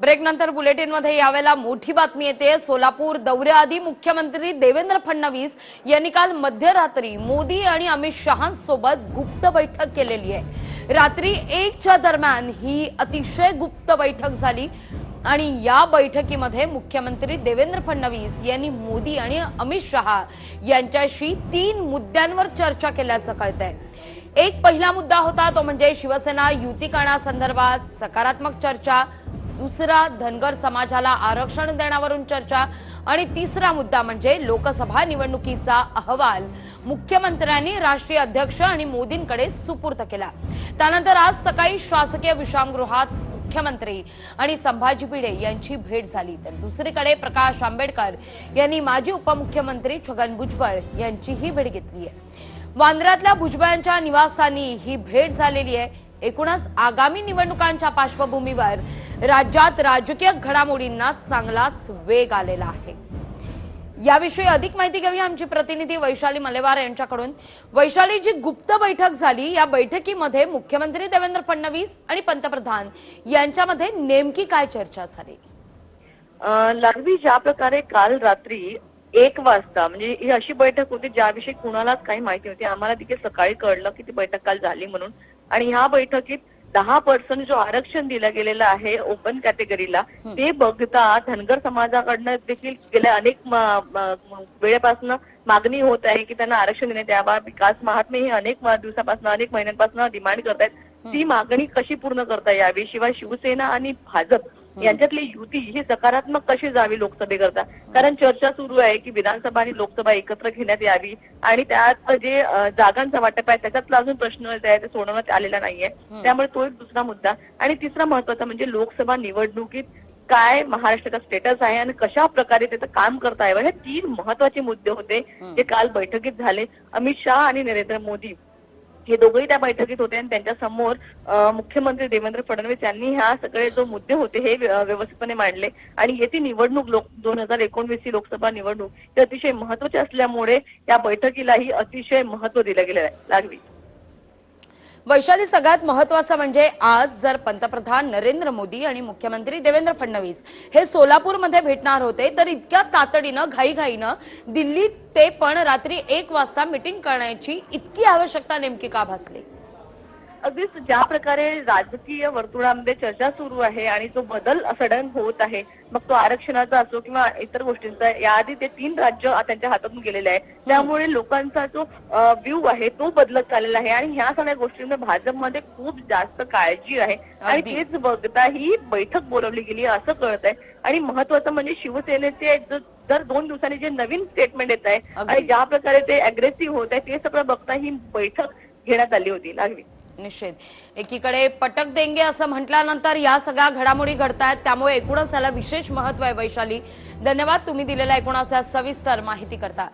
Break नंतर बुलेटिनमध्ये यावेळेला मोठी बातमी येते. सोलापूर दौऱ्याआधी मुख्यमंत्री देवेंद्र फडणवीस यांनी काल मध्यरात्री मोदी आणि अमित शहांसोबत गुप्त बैठक केलेली आहे. रात्री एकच्या दरम्यान ही अतिशय गुप्त बैठक झाली आणि या बैठकीमध्ये मुख्यमंत्री देवेंद्र फडणवीस यांनी मोदी आणि अमित शहा यांच्याशी तीन मुद्द्यांवर चर्चा केल्याचं कळतंय. एक पहिला मुद्दा होता तो म्हणजे शिवसेना युती करण्यासंदर्भात सकारात्मक चर्चा. दुसरा धनगर समाजाला आरक्षण देण्यावरून चर्चा आणि तिसरा मुद्दा म्हणजे लोकसभा निवडणुकीचा अहवाल. मुख्यमंत्र्यांनी राष्ट्रीय अध्यक्ष आणि मोदींकडे सुपूर्द केला. त्यानंतर आज सकाळी शासकीय विश्रामगृहात मुख्यमंत्री आणि संभाजी भिडे यांची भेट झाली. तर दुसरीकडे प्रकाश आंबेडकर यांनी माजी उपमुख्यमंत्री छगन भुजबळ यांचीही भेट घेतली आहे. वांद्र्यातल्या भुजबळांच्या निवासस्थानी ही भेट झालेली आहे. एकूणच आगामी निवडणुकांच्या पार्श्वभूमीवर राज्यात राजकीय घडामोडींना चांगलाच वेग आलेला आहे. याविषयी अधिक माहिती घेऊया आमची प्रतिनिधी वैशाली मलेवार यांच्याकडून. वैशाली जी गुप्त बैठक झाली. या बैठकीमध्ये मुख्यमंत्री देवेंद्र फडणवीस आणि पंतप्रधान यांच्यामध्ये नेमकी काय चर्चा झाली? अ, लघवी ज्या प्रकारे काल रात्री एक वाजता म्हणजे ही अशी बैठक होती ज्याविषयी कुणालाच काही माहिती नव्हती. आम्हाला तिथे सकाळी कळलं की ती बैठक काल झाली म्हणून. आणि ह्या बैठकीत दहा पर्सेंट जो आरक्षण दिलं गेलेलं आहे ओपन कॅटेगरीला ते बघता धनगर समाजाकडनं देखील गेल्या अनेक वेळेपासून मागणी होत आहे की त्यांना आरक्षण देण्यात यावा. विकास महात्मे हे अनेक दिवसापासून अनेक महिन्यांपासून डिमांड करतायत. ती मागणी कशी पूर्ण करता यावी? शिवाय शिवसेना आणि भाजप यांच्यातली युती ही सकारात्मक कशी जावी लोकसभेकरता? कारण चर्चा सुरू आहे की विधानसभा आणि लोकसभा एकत्र घेण्यात यावी आणि त्यात जे जागांचा वाटप आहे त्याच्यातला अजून प्रश्न आहे ते सोडवण्यात आलेला नाहीये. त्यामुळे तो एक दुसरा मुद्दा. आणि तिसरा महत्त्वाचा म्हणजे लोकसभा निवडणुकीत काय महाराष्ट्राचा स्टेटस आहे आणि कशा प्रकारे त्याचं काम करता यावं हे तीन महत्त्वाचे मुद्दे होते जे काल बैठकीत झाले. अमित शहा आणि नरेंद्र मोदी हे दोघंही त्या बैठकीत होते आणि त्यांच्यासमोर मुख्यमंत्री देवेंद्र फडणवीस यांनी ह्या सगळे जो मुद्दे होते हे व्यवस्थितपणे मांडले. आणि येथे निवडणूक लोक दोन हजार एकोणवीस ही लोकसभा निवडणूक ही अतिशय महत्वाची असल्यामुळे या बैठकीलाही अतिशय महत्त्व दिलं गेलं आहे. लागवी. वैशाली सगळ्यात महत्वाचं म्हणजे आज जर पंतप्रधान नरेंद्र मोदी आणि मुख्यमंत्री देवेंद्र फडणवीस हे सोलापूरमध्ये भेटणार होते तर इतक्या तातडीनं घाईघाईनं दिल्लीत ते पण रात्री एक वाजता मिटिंग करण्याची इतकी आवश्यकता नेमकी का भासली? अगदीच ज्या प्रकारे राजकीय वर्तुळामध्ये चर्चा सुरू आहे आणि जो बदल सडन होत आहे मग तो आरक्षणाचा असो किंवा इतर गोष्टींचा याआधी ते तीन राज्य त्यांच्या हातातून गेलेले आहे त्यामुळे लोकांचा जो व्ह्यू आहे तो बदलत चाललेला आहे आणि ह्या सगळ्या गोष्टींमध्ये भाजपमध्ये खूप जास्त काळजी आहे. आणि. तेच बघता ही बैठक बोलवली गेली असं कळत आहे. आणि महत्वाचं म्हणजे शिवसेनेचे दर दोन दिवसांनी जे नवीन स्टेटमेंट येत आहे. आणि ज्या प्रकारे ते अग्रेसिव्ह होत आहे ते सगळं बघता ही बैठक घेण्यात आली होती. लागली निषेध. एकीकडे पटक देंगे असं म्हटल्यानंतर या सगळ्या घडामोडी घडतायत त्यामुळे एकूणच याला विशेष महत्त्व आहे वैशाली. धन्यवाद तुम्ही दिलेल्या एकूणाचा सविस्तर माहिती करता.